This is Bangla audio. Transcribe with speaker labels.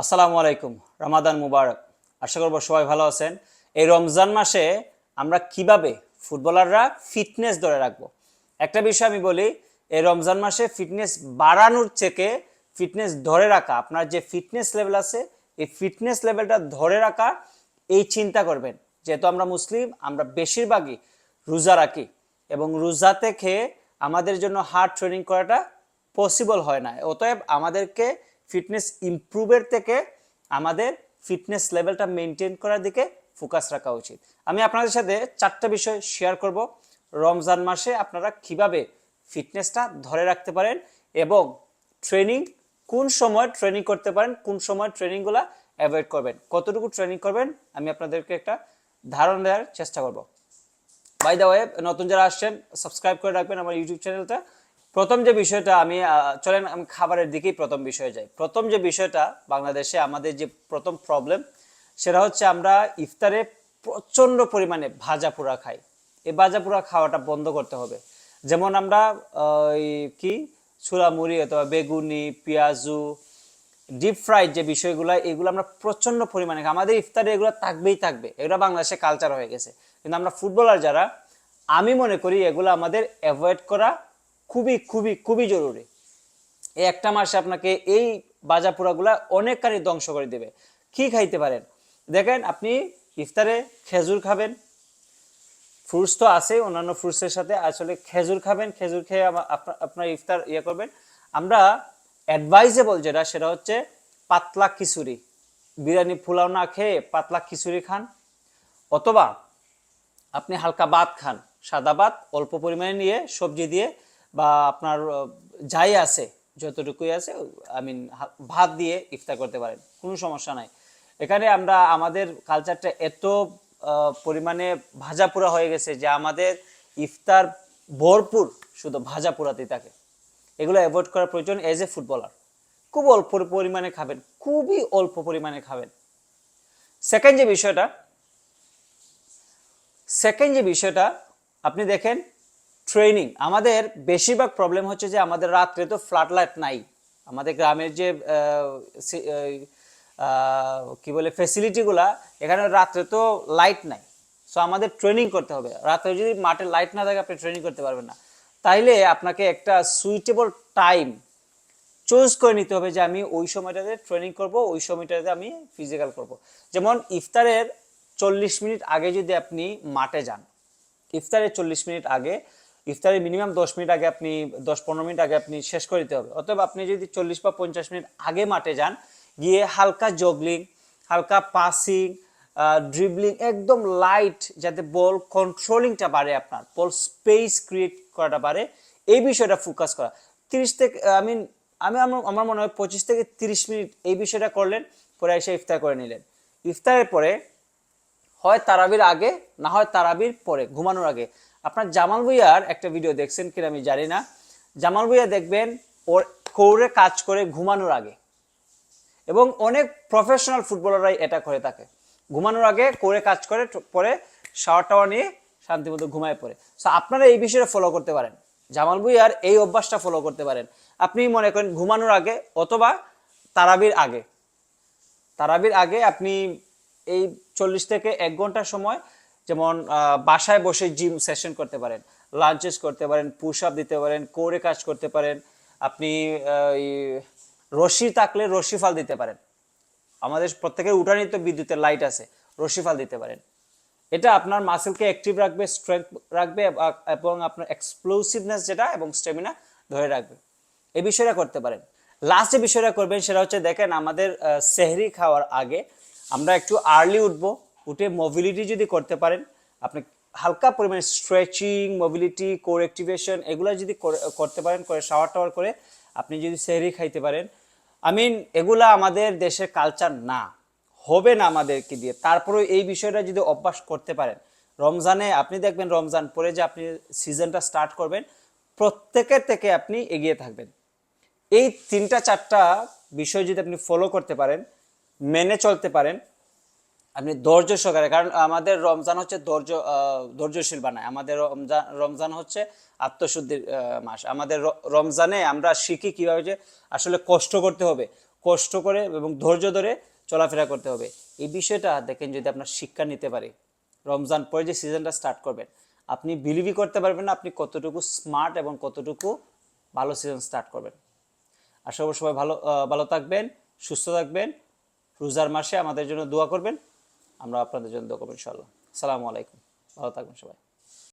Speaker 1: আসসালামু আলাইকুম, রামাদান মুবারক। আশা করব সবাই ভালো আছেন। এই রমজান মাসে আমরা কীভাবে ফুটবলাররা ফিটনেস ধরে রাখব? একটা বিষয় আমি বলি, এই রমজান মাসে ফিটনেস বাড়ানোর থেকে ফিটনেস ধরে রাখা, আপনার যে ফিটনেস লেভেল আছে, এই ফিটনেস লেভেলটা ধরে রাখা, এই চিন্তা করবেন। যেহেতু আমরা মুসলিম, আমরা বেশিরভাগই রোজা রাখি এবং রোজাতে খেয়ে আমাদের জন্য হার্ড ট্রেনিং করাটা পসিবল হয় না। অতএব আমাদেরকে ফিটনেস ইমপ্রুভের থেকে আমাদের ফিটনেস লেভেলটা মেনটেন করার দিকে ফোকাস রাখা উচিত। আমি আপনাদের সাথে চারটা বিষয় শেয়ার করব। রমজান মাসে আপনারা কীভাবে ফিটনেসটা ধরে রাখতে পারেন এবং ট্রেনিং কোন সময় ট্রেনিং করতে পারেন, কোন সময় ট্রেনিংগুলো অ্যাভয়েড করবেন, কতটুকু ট্রেনিং করবেন, আমি আপনাদেরকে একটা ধারণা দেওয়ার চেষ্টা করব। বাই দ্য ওয়ে নতুন যারা আসছেন, সাবস্ক্রাইব করে রাখবেন আমার ইউটিউব চ্যানেলটা। প্রথম যে বিষয়টা আমি চলেন আমি খাবারের দিকেই প্রথম বিষয়ে যাই। প্রথম যে বিষয়টা বাংলাদেশে আমাদের যে প্রথম প্রবলেম সেটা হচ্ছে আমরা ইফতারে প্রচণ্ড পরিমাণে ভাজা পোড়া খাই। এই ভাজা পোড়া খাওয়াটা বন্ধ করতে হবে। যেমন আমরা কি? মুড়ি অথবা বেগুনি, পেঁয়াজু ডিপ ফ্রাইড যে বিষয়গুলো, এগুলো আমরা প্রচণ্ড পরিমাণে খাই। আমাদের ইফতারে এগুলো থাকবেই থাকবে। এগুলো বাংলাদেশে কালচার হয়ে গেছে। কিন্তু আমরা ফুটবলার যারা, আমি মনে করি এগুলো আমাদের অ্যাভয়েড করা খুবই খুবই খুবই জরুরি। এই একটা মাসে আপনাকে এই বাজা পোড়াগুলা অনেকখানি ধ্বংস করে দেবে। কি খাইতে পারেন? দেখেন, আপনি ইফতারে খেজুর খাবেন। ফ্রুটস তো আছে অন্যান্য ফ্রুটসের সাথে আসলে খেজুর খাবেন, খেজুর খেয়ে আপনার ইফতার ইয়ে করবেন। আমরা অ্যাডভাইজেবল যেটা, সেটা হচ্ছে পাতলা খিচুড়ি। বিরিয়ানি পোলাও না খেয়ে পাতলা খিচুড়ি খান, অথবা আপনি হালকা ভাত খান, সাদা ভাত অল্প পরিমাণে নিয়ে সবজি দিয়ে বা আপনার যাই আছে, যতটুকুই আছে আই মিন ভাত দিয়ে ইফতার করতে পারেন, কোনো সমস্যা নাই। এখানে আমরা, আমাদের কালচারটা এত পরিমাণে ভাজা পোড়া হয়ে গেছে যে আমাদের ইফতার ভরপুর শুধু ভাজা পোড়াতেই থাকে। এগুলো অ্যাভয়েড করার প্রয়োজন এজ এ ফুটবলার খুব অল্প পরিমাণে খাবেন, খুবই অল্প পরিমাণে খাবেন। সেকেন্ড যে বিষয়টা সেকেন্ড যে বিষয়টা, আপনি দেখেন ট্রেনিং আমাদের বেশিরভাগ প্রবলেম হচ্ছে যে আমাদের রাত্রে তো ফ্ল্যাট লাইট নাই। আমাদের গ্রামের যে কি বলে ফেসিলিটিগুলা এখানে রাত্রে তো লাইট নাই। সো আমাদের ট্রেনিং করতে হবে। রাত্রে যদি মাঠে লাইট না থাকে, আপনি ট্রেনিং করতে পারবেন না। তাইলে আপনাকে একটা সুইটেবল টাইম চুজ করে নিতে হবে যে আমি ওই সময়টাতে ট্রেনিং করব, ওই সময়টাতে আমি ফিজিক্যাল করব। যেমন ইফতারের চল্লিশ মিনিট আগে যদি আপনি মাঠে যান, ইফতারের চল্লিশ মিনিট আগে ইফতারের মিনিমাম দশ মিনিট আগে আপনি, দশ পনেরো মিনিট আগে আপনি শেষ করে দিতে হবে। অতএব আপনি যদি চল্লিশ বা পঞ্চাশ মিনিট আগে মাঠে যান, গিয়ে হালকা জগলিং হালকা পাসিং ড্রিবলিং একদম লাইট যাতে বল কন্ট্রোলিংটা বাড়ে আপনার বল স্পেস ক্রিয়েট করাটা বাড়ে, এই বিষয়টা ফোকাস করা। তিরিশ থেকে আই মিন আমি আমার আমার মনে হয় পঁচিশ থেকে তিরিশ মিনিট এই বিষয়টা করলেন, পরে এসে ইফতার করে নিলেন। ইফতারের পরে হয় তারাবির আগে, না হয় তারাবির পরে, ঘুমানোর আগে। আপনার জামাল ভুইয়ার একটা ভিডিও দেখছেন কিনা আমি জানি না। জামাল ভুইয়া দেখবেন, ওর কৌরে কাজ করে ঘুমানোর আগে। এবং অনেক প্রফেশনাল ফুটবলাররাই এটা করে থাকে। ঘুমানোর আগে করে কাজ করে পরে শাওয়ার টাওয়ার নিয়ে শান্তিমতো ঘুমায় পড়ে। সো আপনারা এই বিষয়টা ফলো করতে পারেন। জামাল ভুইয়ার এই অভ্যাসটা ফলো করতে পারেন। আপনি মনে করেন ঘুমানোর আগে অথবা তারাবির আগে। তারাবির আগে আপনি এই চল্লিশ থেকে এক ঘণ্টা সময় যেমন বাসায় বসে জিম সেশন করতে পারেন লাঞ্চেস করতে পারেন পুশ আপ দিতে পারেন কোরে কাজ করতে পারেন, আপনি রশি থাকলে রশি ফাল দিতে পারেন। আমাদের প্রত্যেকের উঠানি তো বিদ্যুতের লাইট আছে, রশি ফাল দিতে পারেন। এটা আপনার মাসেলকে অ্যাক্টিভ রাখবে স্ট্রেংথ রাখবে এবং- আপনার এক্সপ্লোসিভনেস যেটা এবং স্টেমিনা ধরে রাখবে। এই বিষয়টা করতে পারেন। লাস্ট যে বিষয়টা করবেন সেটা হচ্ছে, দেখেন আমাদের সেহরি খাওয়ার আগে আমরা একটু আর্লি উঠবো, উঠে মোবিলিটি যদি করতে পারেন, আপনি হালকা পরিমাণে স্ট্রেচিং মোবিলিটি কোর অ্যাক্টিভেশন এগুলো যদি করে- করতে পারেন, করে শাওয়ার টাওয়ার করে আপনি যদি সেহরি খাইতে পারেন আই মিন এগুলা আমাদের দেশের কালচার না, হবে না আমাদেরকে দিয়ে। তারপরেও এই বিষয়টা যদি অভ্যাস করতে পারেন, রমজানে আপনি দেখবেন রমজান পরে যে আপনি সিজনটা স্টার্ট করবেন প্রত্যেকের থেকে আপনি এগিয়ে থাকবেন। এই তিনটা, চারটা বিষয় যদি আপনি ফলো করতে পারেন মেনে চলতে পারেন, আপনি ধৈর্য সহকারে, কারণ আমাদের রমজান হচ্ছে ধৈর্য ধৈর্যশীল বানায়। আমাদের রমজান রমজান হচ্ছে আত্মশুদ্ধির মাস। আমাদের রমজানে আমরা শিখি কীভাবে যে আসলে কষ্ট করতে হবে। কষ্ট করে এবং ধৈর্য ধরে চলাফেরা করতে হবে। এই বিষয়টা দেখেন যদি আপনার শিক্ষা নিতে পারে, রমজান পরে যে সিজনটা স্টার্ট করবেন, আপনি বিলিভই করতে পারবেন না, আপনি কতটুকু স্মার্ট এবং কতটুকু ভালো সিজন স্টার্ট করবেন। আশা করি সবাই ভালো ভালো থাকবেন, সুস্থ থাকবেন। রোজার মাসে আমাদের জন্য দোয়া করবেন। আমরা আপনাদের জন্য দোয়া করবেন ইনশাল্লাহ সালামু আলাইকুম। ভালো থাকবেন সবাই।